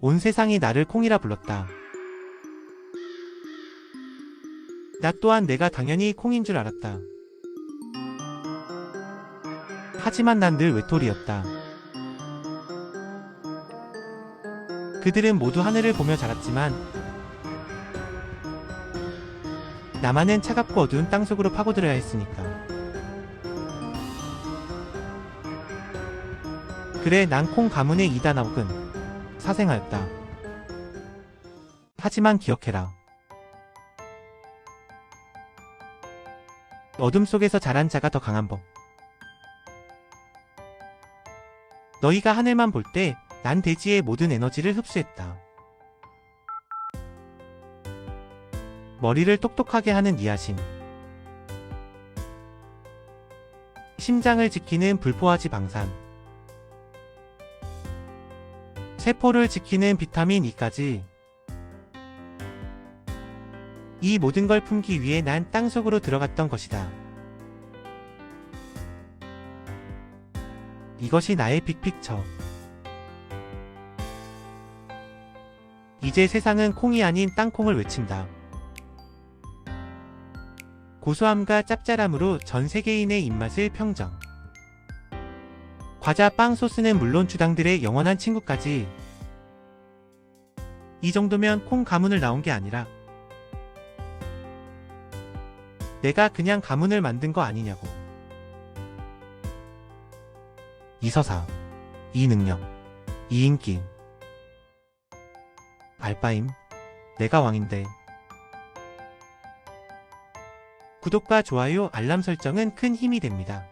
온 세상이 나를 콩이라 불렀다. 나 또한 내가 당연히 콩인 줄 알았다. 하지만 난 늘 외톨이였다. 그들은 모두 하늘을 보며 자랐지만 나만은 차갑고 어두운 땅속으로 파고들어야 했으니까. 그래 난 콩 가문의 이단 혹은 사생아였다. 하지만 기억해라. 어둠 속에서 자란 자가 더 강한 법. 너희가 하늘만 볼 때 난 대지의 모든 에너지를 흡수했다. 머리를 똑똑하게 하는 이하심. 심장을 지키는 불포화지 방산. 세포를 지키는 비타민 E까지. 이 모든 걸 품기 위해 난 땅속으로 들어갔던 것이다. 이것이 나의 빅픽처. 이제 세상은 콩이 아닌 땅콩을 외친다. 고소함과 짭짤함으로 전 세계인의 입맛을 평정. 과자 빵 소스는 물론 주당들의 영원한 친구까지. 이 정도면 콩 가문을 나온 게 아니라 내가 그냥 가문을 만든 거 아니냐고. 이 서사, 이 능력, 이 인기. 알바임, 내가 왕인데. 구독과 좋아요, 알람 설정은 큰 힘이 됩니다.